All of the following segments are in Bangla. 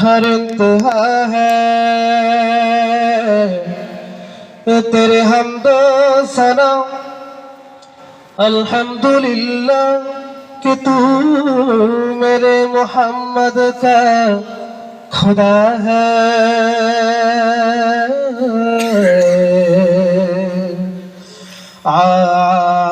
हर इंतहा है ये तेरे हमदो सना अल्हम्दुलिल्लाह कि तू मेरे मोहम्मद का खुदा है आ आ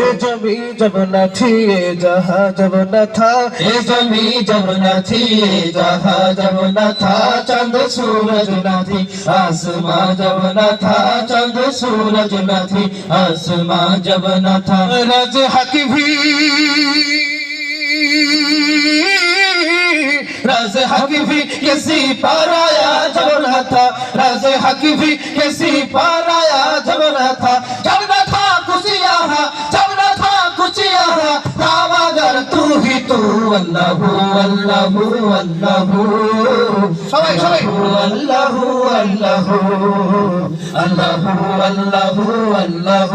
ये जमी जब न थी ये जहा जब न था। ये जमी जब न थी ये जहा जब न था। चंद सूरज न थी आसमां जब न था। चंद सूरज न थी आसमां जब न था। रज हक भी। रज हक भी किसी पर आया जब न था। रज हक भी किसी पर आया जब न था। সবাই সবাই আল্লাহ আল্লাহ আল্লাহ আল্লাহ আল্লাহ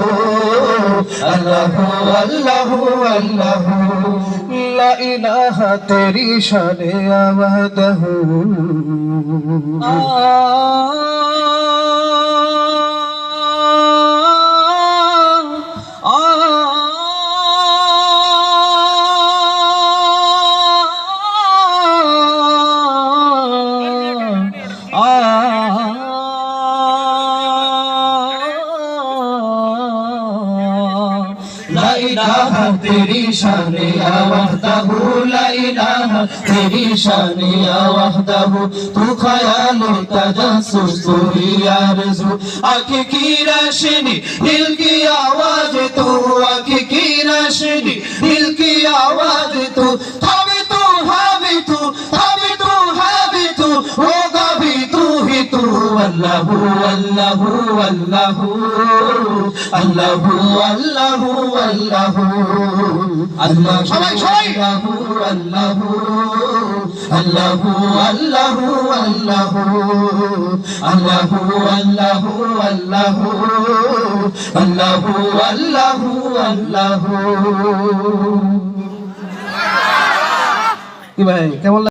আল্লাহ আল্লাহ আল্লাহ লা ইলাহা তেরি لا إله تیری شان یا وحده لا إله تیری شان یا وحده تو خیال تجسس تو ہی آرزو آنکھ کی روشنی دل کی آواز تو آنکھ کی روشنی دل کی آواز تو আল্লাহ আল্লাহ আল্লাহ আল্লাহ আল্লাহ আল্লাহ আল্লাহ সবাই সবাই! আল্লাহ আল্লাহ আল্লাহ আল্লাহ আল্লাহ আল্লাহ আল্লাহ আল্লাহ আল্লাহ আল্লাহ কি ভাই কেমন